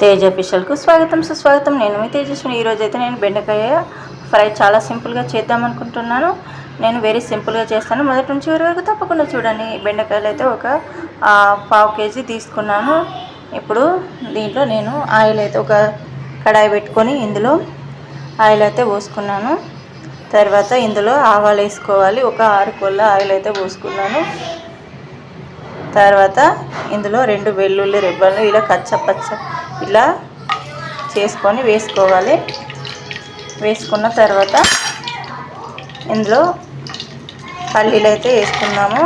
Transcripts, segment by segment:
తేజ ఫిషల్కు స్వాగతం. సుస్వాగతం. నేను మీ తేజస్విని. ఈరోజు అయితే నేను బెండకాయ ఫ్రై చాలా సింపుల్గా చేద్దాం అనుకుంటున్నాను. నేను వెరీ సింపుల్గా చేస్తాను. మొదటి నుంచి చివరి వరకు తప్పకుండా చూడండి. బెండకాయలు అయితే ఒక పావు కేజీ తీసుకున్నాను. ఇప్పుడు దీంట్లో నేను ఆయిల్ అయితే ఒక కడాయి పెట్టుకొని ఇందులో ఆయిల్ అయితే పోసుకున్నాను. తర్వాత ఇందులో ఆవాలు వేసుకోవాలి. ఒక ఆరు కొల్ల ఆయిల్ అయితే పోసుకున్నాను. తర్వాత ఇందులో రెండు వెల్లుల్లి రెబ్బలు ఇలా కచ్చ పచ్చ ఇలా చేసుకొని వేసుకోవాలి. వేసుకున్న తర్వాత ఇందులో పల్లీలు అయితే వేసుకున్నాము.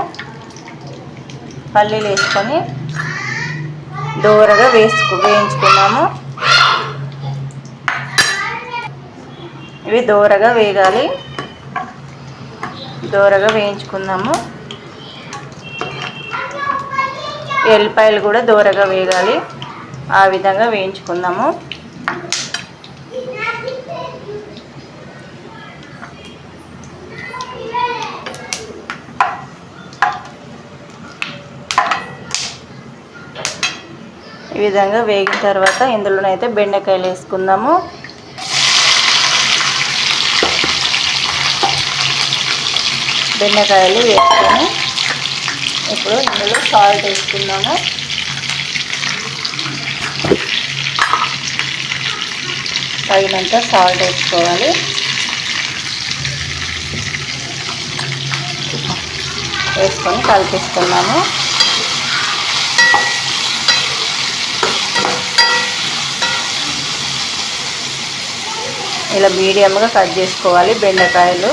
పల్లీలు వేసుకొని దూరగా వేసుకు వేయించుకున్నాము. ఇవి దూరగా వేగాలి. దూరగా వేయించుకుందాము ఎల్లిపాయలు కూడా దూరగా వేగాలి. ఆ విధంగా వేయించుకుందాము. ఈ విధంగా వేగిన తర్వాత ఇందులోనైతే బెండకాయలు వేసుకుందాము. బెండకాయలు వేసుకొని ఇప్పుడు ఇందులో సాల్ట్ వేసుకుందాము. తగినంత సాల్ట్ వేసుకోవాలి. వేసుకొని కలిపిస్తున్నాము ఇలా మీడియంగా కట్ చేసుకోవాలి బెండకాయలు.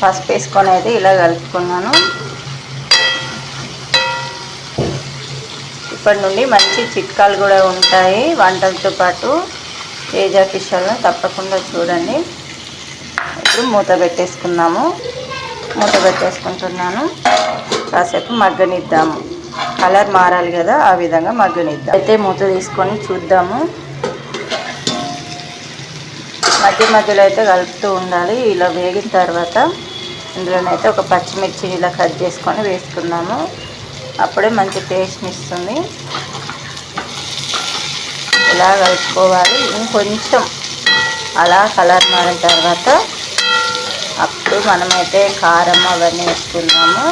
పసుపు వేసుకొని అయితే ఇలా కలుపుకున్నాను. ఇప్పటి నుండి మంచి చిట్కాలు కూడా ఉంటాయి. వంటలతో పాటు తేజ ఫిషల్ని తప్పకుండా చూడండి. ఇప్పుడు మూత పెట్టేసుకున్నాము మూత పెట్టేసుకుంటున్నాను. కాసేపు మగ్గనిద్దాము. కలర్ మారాలి కదా ఆ విధంగా మగ్గనిద్దాం. అయితే మూత తీసుకొని చూద్దాము. మధ్య మధ్యలో అయితే కలుపుతూ ఉండాలి. ఇలా వేగిన తర్వాత ఇందులోనైతే ఒక పచ్చిమిర్చి ఇలా కట్ చేసుకొని వేసుకున్నాము అప్పుడే మంచి టేస్ట్ని ఇస్తుంది. ఇలా కలుపుకోవాలి. ఇంకొంచెం అలా కలర్ మారిన తర్వాత అప్పుడు మనమైతే కారం అవన్నీ వేసుకున్నాము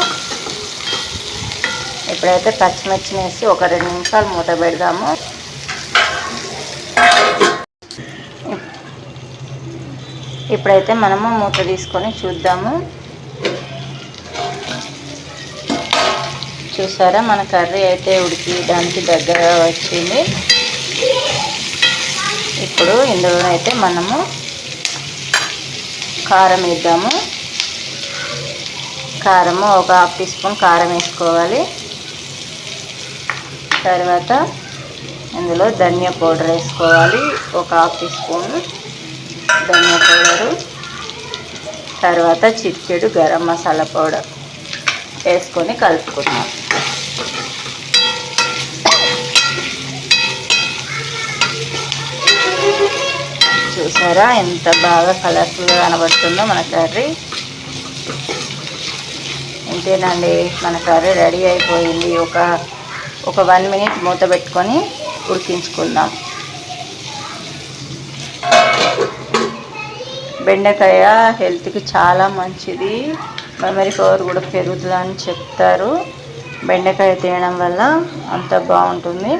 ఇప్పుడైతే పచ్చిమిర్చిని వేసి ఒక రెండు నిమిషాలు మూత పెడదాము. ఇప్పుడైతే మనము మూత తీసుకొని చూద్దాము. చూసారా? మన కర్రీ అయితే ఉడికి దానికి దగ్గర వచ్చింది. ఇప్పుడు ఇందులోనైతే మనము కారం వేద్దాము. కారము ఒక హాఫ్ టీ స్పూన్ కారం వేసుకోవాలి. తర్వాత ఇందులో ధనియా పౌడర్ వేసుకోవాలి. ఒక హాఫ్ టీ స్పూన్ ధనియా పౌడరు. తర్వాత చిటికెడు గరం మసాలా పౌడర్ వేసుకొని కలుపుకుందాం. చూసారా? ఎంత బాగా కలర్ఫుల్గా కనబడుతుందో మన కర్రీ. ఇంతేనండి మన కర్రీ రెడీ అయిపోయింది. ఒక ఒక వన్ మినిట్ మూత పెట్టుకొని ఉడికించుకుందాం. బెండకాయ హెల్త్కి చాలా మంచిది. మెమరీ పవర్ కూడా పెరుగుతుందని చెప్తారు. బెండకాయ తినడం వల్ల అంత బాగుంటుంది.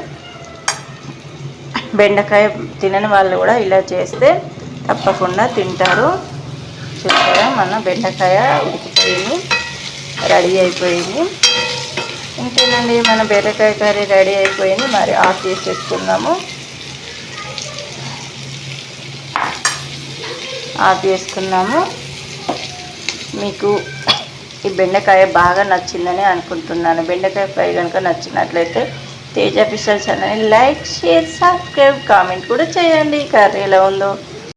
బెండకాయ తినని వాళ్ళు కూడా ఇలా చేస్తే తప్పకుండా తింటారు. చూసారా మన బెండకాయ ఉడికిపోయింది రెడీ అయిపోయింది. ఇంకేనండి మన బెండకాయ కర్రీ రెడీ అయిపోయింది. మరి ఆఫ్ చేసేసుకుందాము. ఆఫ్ చేసుకున్నాము. మీకు ఈ బెండకాయ బాగా నచ్చిందని అనుకుంటున్నాను. బెండకాయ ఫ్రై కనుక నచ్చినట్లయితే తేజ ఫిషల్ ఛానల్ని లైక్ షేర్ సబ్స్క్రైబ్ కామెంట్ కూడా చేయండి. కర్రీ ఎలా ఉందో.